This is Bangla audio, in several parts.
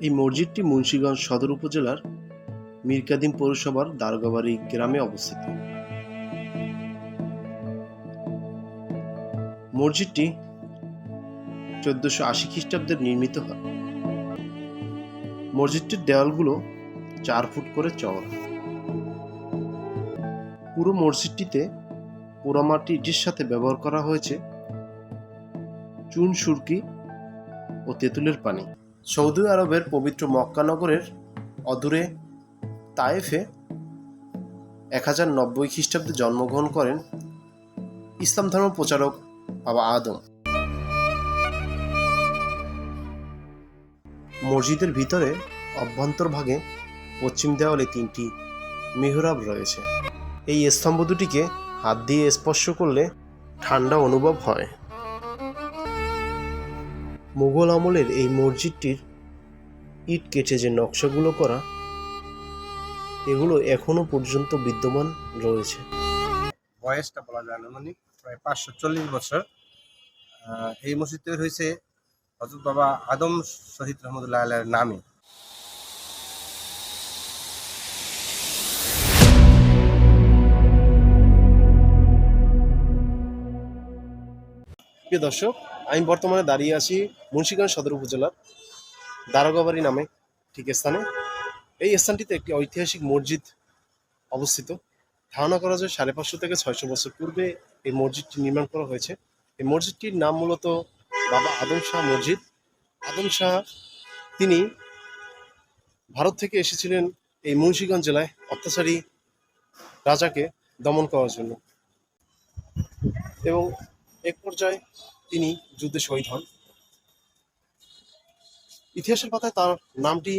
এই মসজিদটি মুন্সীগঞ্জ সদর উপজেলার মীরকাদিম পৌরসভার দারগাবাড়ি গ্রামে অবস্থিত। মসজিদটি চোদ্দশো আশি খ্রিস্টাব্দে নির্মিত হয়। মসজিদটির দেওয়ালগুলো চার ফুট করে চওড়া। পুরো মসজিদটিতে পোড়ামাটি ইটের সাথে ব্যবহার করা হয়েছে। চুন, সুরকি ও তেঁতুলের পানি। সৌদি আরবের পবিত্র মক্কানগরের অদূরে তায়েফে এক হাজার নব্বই খ্রিস্টাব্দে জন্মগ্রহণ করেন ইসলাম ধর্ম প্রচারক বাবা আদম। মসজিদের ভিতরে অভ্যন্তরভাগে পশ্চিম দেওয়ালে তিনটি মেহরাব রয়েছে। এই স্তম্ভ দুটিকে হাত দিয়ে স্পর্শ করলে ঠান্ডা অনুভব হয়। মুঘল আমলের এই মসজিদটির ইট কেটে যে নকশাগুলো করা, এগুলো এখনও পর্যন্ত বিদ্যমান রয়েছে। বয়সটা বলা যায় না মানে প্রায় পাঁচশো চল্লিশ বছর। এই মসজিদ তৈরি হয়েছে হজরত বাবা আদম শহীদ রহমতুল্লাহ আল্লাহর নামে। প্রিয় দর্শক আমি বর্তমানে দাঁড়িয়ে আছি মুন্সিগঞ্জ সদর উপজেলার দারোগাবাড়ি নামে ঠিক স্থানে। এই স্থানটিতে একটি ঐতিহাসিক মসজিদ অবস্থিত। ধারণা করা যায় সাড়ে পাঁচশো থেকে ছয়শো বছর পূর্বে এই মসজিদটি নির্মাণ করা হয়েছে। এই মসজিদটির নাম মূলত বাবা আদম শাহ মসজিদ। আদম শাহ তিনি ভারত থেকে এসেছিলেন এই মুন্সিগঞ্জ জেলায় অত্যাচারী রাজাকে দমন করার জন্য। এবং এক পর্যায়ে তিনি যুদ্ধে শহীদ হন। ইতিহাসের পাতায় তার নামটি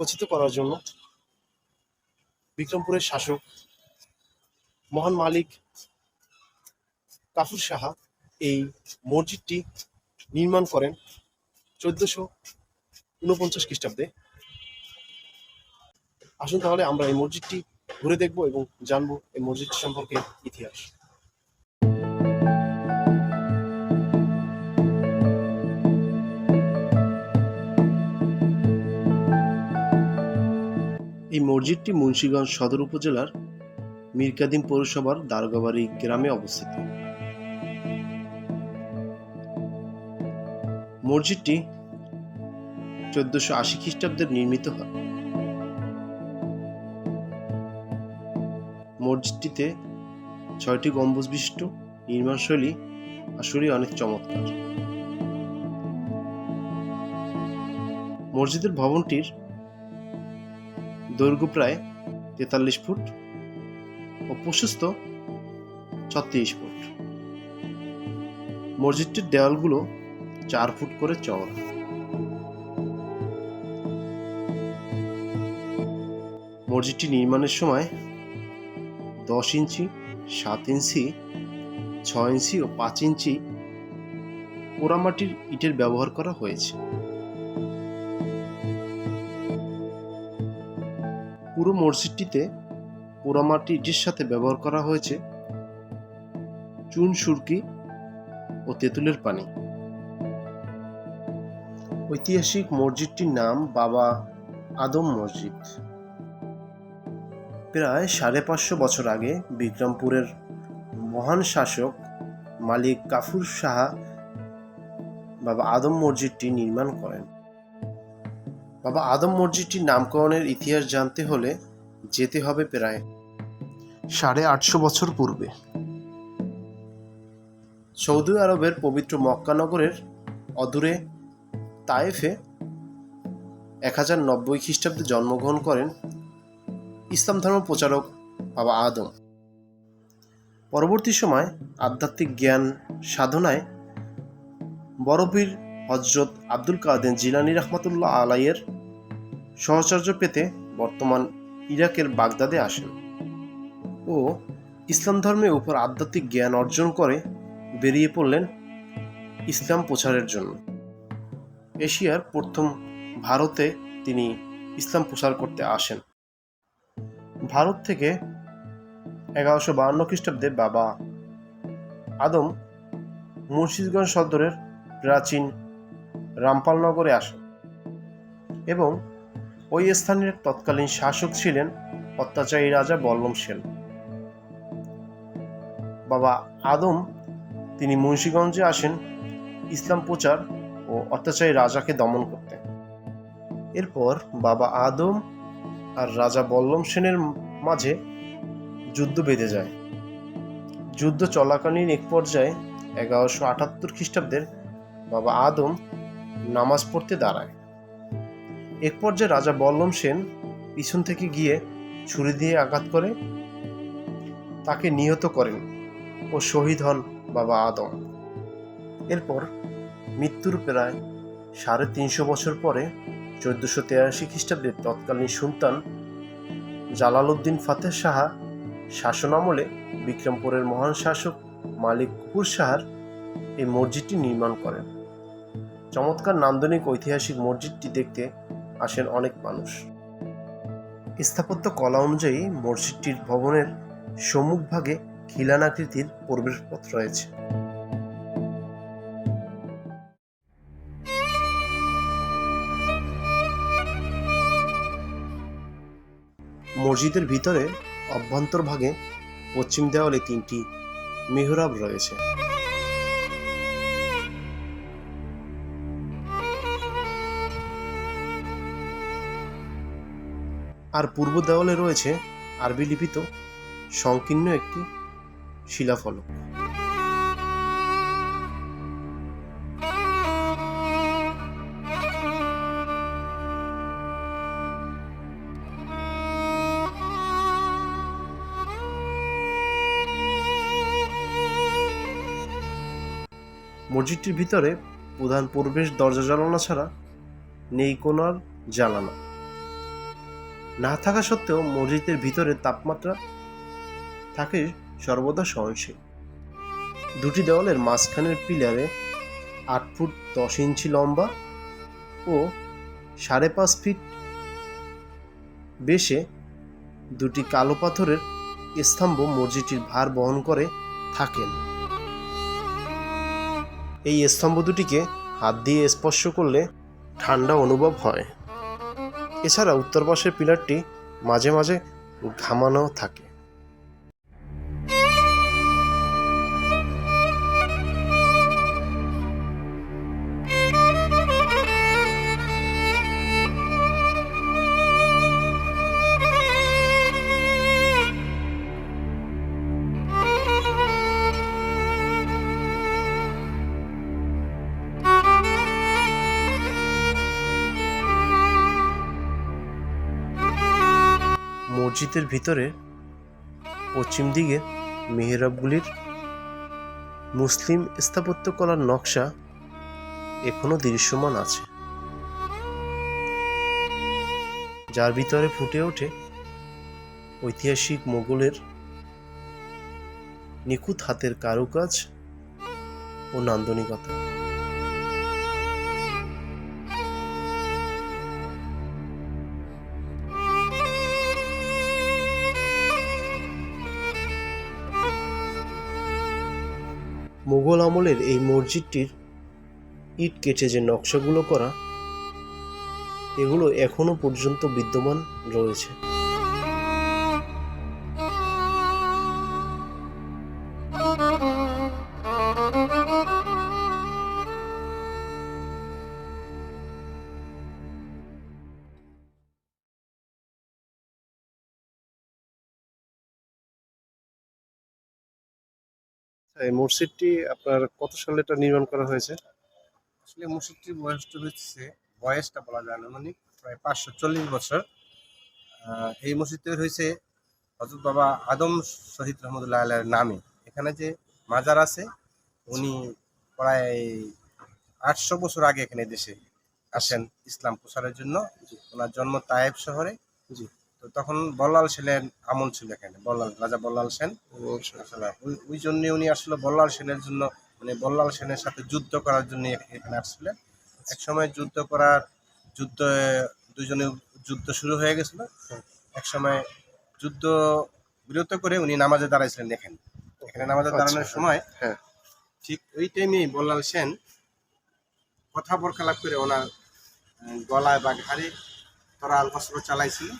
খচিত করার জন্য বিক্রমপুরের শাসক মহান মালিক কাফুর সাহা এই মসজিদটি নির্মাণ করেন চোদ্দশো উনপঞ্চাশ খ্রিস্টাব্দে। আসুন তাহলে আমরা এই মসজিদটি ঘুরে দেখব এবং জানব এই মসজিদটি সম্পর্কে ইতিহাস। এই মসজিদটি মুন্সীগঞ্জ সদর উপজেলার মীরকাদিম পৌরসভার দারগাবাড়ি গ্রামে অবস্থিত। মসজিদটি চোদ্দশো আশি খ্রিস্টাব্দে নির্মিত হয়। মসজিদটিতে ছয়টি গম্বুজ বিশিষ্ট নির্মাণশৈলী আসলে অনেক চমৎকার। মসজিদের ভবনটির দৈর্ঘ্য প্রায় তেতাল্লিশ ফুট ও প্রশস্ত ছত্রিশ ফুট। মসজিদটির দেওয়ালগুলো চার ফুট করে চওড়া। মসজিদটি নির্মাণের সময় দশ ইঞ্চি, সাত ইঞ্চি, ছয় ইঞ্চি ও পাঁচ ইঞ্চি পোড়ামাটির ইটের ব্যবহার করা হয়েছে। পুরো মসজিদটিতে পোড়ামাটি ইটের সাথে ব্যবহার করা হয়েছে চুন, সুরকি ও তেঁতুলের পানি। ঐতিহাসিক মসজিদটির নাম বাবা আদম মসজিদ। প্রায় সাড়ে পাঁচশো বছর আগে বিক্রমপুরের মহান শাসক মালিক কাফুর সাহা বাবা আদম মসজিদটি নির্মাণ করেন। বাবা আদম মসজিদটির নামকরণের ইতিহাস জানতে হলে যেতে হবে প্রায় সাড়ে আটশো বছর পূর্বে। সৌদি আরবের পবিত্র মক্কা নগরের অদূরে তায়েফে এক হাজার নব্বই খ্রিস্টাব্দে জন্মগ্রহণ করেন ইসলাম ধর্ম প্রচারক বাবা আদম। পরবর্তী সময় আধ্যাত্মিক জ্ঞান সাধনায় বড়পীর হজরত আব্দুল কাদের জিলানি রহমতুল্লাহ আলাইয়ের সহচর্য পেতে বর্তমান ইরাকের বাগদাদে আসেন। ও ইসলাম ধর্মের উপর আধ্যাত্মিক জ্ঞান অর্জন করে বেরিয়ে পড়লেন ইসলাম প্রচারের জন্য। এশিয়ার প্রথম ভারতে তিনি ইসলাম প্রচার করতে আসেন। ভারত থেকে এগারোশো বাহান্ন খ্রিস্টাব্দে বাবা আদম মুর্শিদগঞ্জ সদরের প্রাচীন রামপালনগরে আসেন এবং ওই স্থানের তৎকালীন শাসক ছিলেন অত্যাচারী রাজা বল্লম সেন। বাবা আদম, তিনি মুন্সীগঞ্জে আসেন ইসলাম প্রচার ও অত্যাচারী রাজাকে দমন করতে। এরপর বাবা আদম আর রাজা বল্লম সেনের মাঝে যুদ্ধ বেঁধে যায়। যুদ্ধ চলাকালীন এক পর্যায়ে এগারোশো আটাত্তর খ্রিস্টাব্দের বাবা আদম নামাজ পড়তে দাঁড়ায়। এক পর্যায়ে রাজা বল্লম সেন পিছন থেকে গিয়ে ছুরি দিয়ে আঘাত করে। তাকে নিহত করেন ও শহীদ হন বাবা আদম। এরপর মৃত্যুর প্রায় সাড়ে তিনশো বছর পরে চোদ্দশো তেরাশি খ্রিস্টাব্দের তৎকালীন সুলতান জালালউদ্দিন ফাতেহ সাহা শাসনামলে বিক্রমপুরের মহান শাসক মালিক কুকুর সাহার এই মসজিদটি নির্মাণ করেন। চমৎকার নান্দনিক ঐতিহাসিক মসজিদটি দেখতে আসেন অনেক মানুষ। স্থাপত্য কলা অনুযায়ী মসজিদটির ভবনের সম্মুখভাগে খিলানাকৃতির প্রবেশপথ রয়েছে। মসজিদের ভিতরে অভ্যন্তরভাগে পশ্চিম দেওয়ালে তিনটি মেহরাব রয়েছে। আর পূর্ব দেওয়ালে রয়েছে আরবি লিপিত সংকীর্ণ একটি শিলাফলক। মসজিদটির ভিতরে প্রধান প্রবেশ দরজা জ্বালানা ছাড়া নেই কোনো আর জ্বালানা। না থাকা সত্ত্বেও মসজিদের ভিতরে তাপমাত্রা থাকে সর্বদা সহনশীল। দুটি দেওয়ালের মাঝখানের পিলারে আট ফুট দশ ইঞ্চি লম্বা ও সাড়ে পাঁচ ফিট বেশে দুটি কালো পাথরের স্তম্ভ মসজিদটির ভার বহন করে থাকেন। এই স্তম্ভ দুটিকে হাত দিয়ে স্পর্শ করলে ঠান্ডা অনুভব হয়। এছাড়া উত্তর পাশের পিলারটি মাঝে মাঝে ঘামানো থাকে। মসজিদের ভিতরে পশ্চিম দিকে মেহরাবগুলির মুসলিম স্থাপত্যকলার নকশা এখনও দৃশ্যমান আছে। যার ভিতরে ফুটে ওঠে ঐতিহাসিক মোগলের নিখুঁত হাতের কারুকাজ ও নান্দনিকতা। মুঘল আমলের এই মসজিদটির ইট কেটে যে নকশাগুলো করা এগুলো এখনও পর্যন্ত বিদ্যমান রয়েছে। এই মসজিদটি আপনার কত সালে এটা নির্মাণ করা হয়েছে? আসলে মসজিদটির বয়সটা হচ্ছে বয়সটা বলা যায় না মানে প্রায় পাঁচশো চল্লিশ বছর। এই মসজিদ তৈরি হয়েছে হজরত বাবা আদম শহীদ রহমতুল্লাহ আল্লাহর নামে। এখানে যে মাজার আছে উনি প্রায় আটশো বছর আগে এখানে দেশে আসেন ইসলাম প্রসারের জন্য। ওনার জন্ম তায়েব শহরে। জি। তো তখন বল্লাল সেনের আমল ছিল এখানে বল্লাল রাজা বল্লাল সেন। আসলে ওই জন্য উনি আসলে বল্লাল সেনের জন্য মানে বল্লাল সেনের সাথে যুদ্ধ করার জন্য এখানে আসছিলেন। এক সময় যুদ্ধ করার যুদ্ধ দুজনে যুদ্ধ শুরু হয়ে গেছিল। এক সময় যুদ্ধ বিরত করে উনি নামাজে দাঁড়াইছিলেন দেখেন। এখানে নামাজে আচ্ছা, দাঁড়ানোর সময় হ্যাঁ। ঠিক ওই টাইমেই বল্লাল সেন কথা বরকালাপ করে ওনার গলায় বা ঘাড়ে তরাল অস্ত্র চালাইছিল।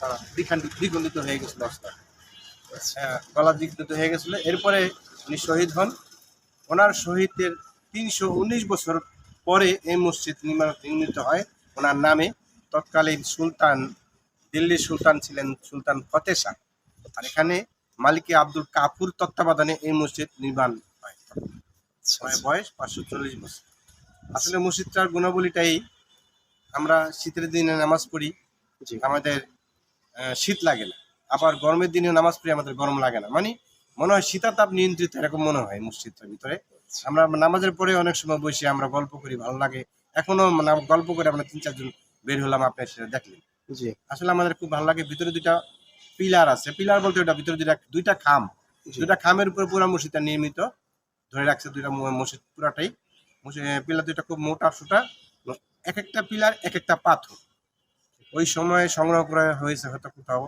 তারা দ্বিগন্ডিত হয়ে গেছিল অস্ত্র হ্যাঁ, গলা দ্বিগন্ডিত হয়ে গেছিল। এরপরে উনি শহীদ হন। ওনার শহীদের তিনশো উনিশ বছর পরে এই মসজিদ নির্মাণ নির্মিত হয়। ওনার নামে তৎকালীন সুলতান দিল্লির সুলতান ছিলেন সুলতান ফতেহ শাহ। আর এখানে মালিকে আব্দুল কাপুর তত্ত্বাবধানে এই মসজিদ নির্মাণ হয়। আচ্ছা, আচ্ছা। বয়স পাঁচশো চল্লিশ বছর। আসলে মসজিদটার গুণাবলীটাই আমরা শীতের দিনে নামাজ পড়ি আমাদের শীত লাগে না। আবার গরমের দিনে নামাজ পড়ি আমাদের গরম লাগে না। মানে মনে হয় শীতাতাপ নিয়ন্ত্রিত এরকম মনে হয় মসজিদটার ভিতরে। আমরা নামাজের পরে অনেক সময় বসে আমরা গল্প করি ভালো লাগে। এখনও গল্প করে আমরা তিন চারজন বের হলাম আপনার সেটা দেখলেন। জি। আসলে আমাদের খুব ভালো লাগে ভিতরে দুইটা পিলার আছে। পিলার বলতে ওটা ভিতরে দুইটা দুইটা খাম। দুইটা খামের উপরে পুরো মসজিদটা নির্মিত। ধরে রাখছে দুইটা মসজিদ পুরাটাই। পিলার দুইটা খুব মোটা সোটা এক একটা পিলার এক একটা পাথর। ওই সময়ে সংগ্রহ করা হয়েছে হয়তো কোথাও,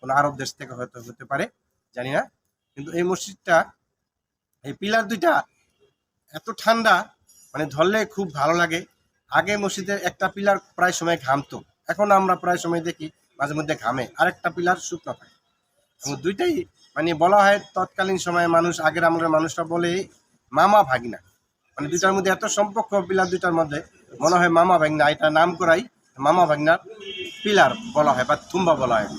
কোনো আরব দেশ থেকে হয়তো হতে পারে, জানি না। কিন্তু এই মসজিদটা, এই পিলার দুইটা এত ঠান্ডা মানে ধরলে খুব ভালো লাগে। আগে মসজিদের একটা পিলার প্রায় সময় ঘামতো। এখন আমরা প্রায় সময় দেখি মাঝে মধ্যে ঘামে। আরেকটা পিলার শুকনো থাকে। এবং দুইটাই মানে বলা হয় তৎকালীন সময়ে মানুষ, আগের আমলের মানুষরা বলে মামা ভাগিনা। মানে দুইটার মধ্যে এত সম্পর্ক, পিলার দুইটার মধ্যে। মনে হয় মামা ভাগনা, এটা নাম করাই মামা ভাগনার পিলার বলা হয় বা থুম্বা বলা হয়।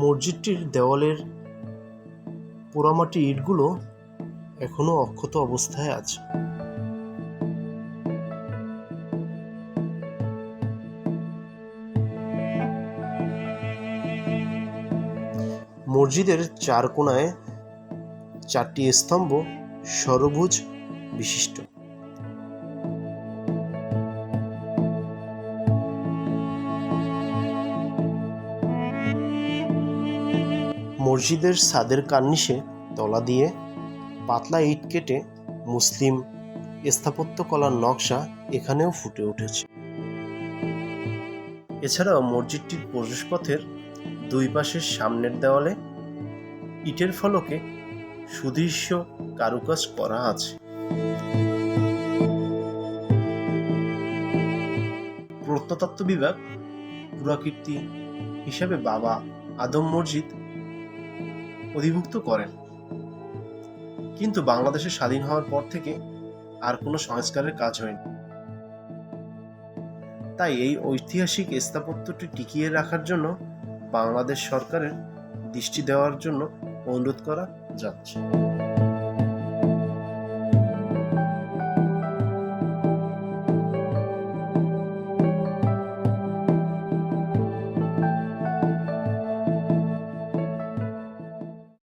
মসজিদটির দেওয়ালের পোড়ামাটি ইটগুলো এখনও অক্ষত অবস্থায় আছে। মসজিদের চার কোণায় চারটি স্তম্ভ সরভুজ বিশিষ্ট। মসজিদের ছাদের কার্নিশে তলা দিয়ে পাতলা ইট কেটে মুসলিম স্থাপত্যকলার নকশা এখানেও ফুটে উঠেছে। এছাড়াও মসজিদটির প্রবেশপথের দুই পাশের সামনের দেওয়ালে ইটের ফলকে সুদৃশ্য কারুকাজ করা আছে। প্রত্নতত্ত্ব বিভাগ, পুরাকীর্তি হিসাবে বাবা আদম মসজিদ অধিভুক্ত করেন। কিন্তু বাংলাদেশের স্বাধীন হওয়ার পর থেকে আর কোনো সংস্কারের কাজ হয়নি। তাই এই ঐতিহাসিক স্থাপত্যটি টিকিয়ে রাখার জন্য বাংলাদেশ সরকারের দৃষ্টি দেওয়ার জন্য অনুরোধ করা যাচ্ছে।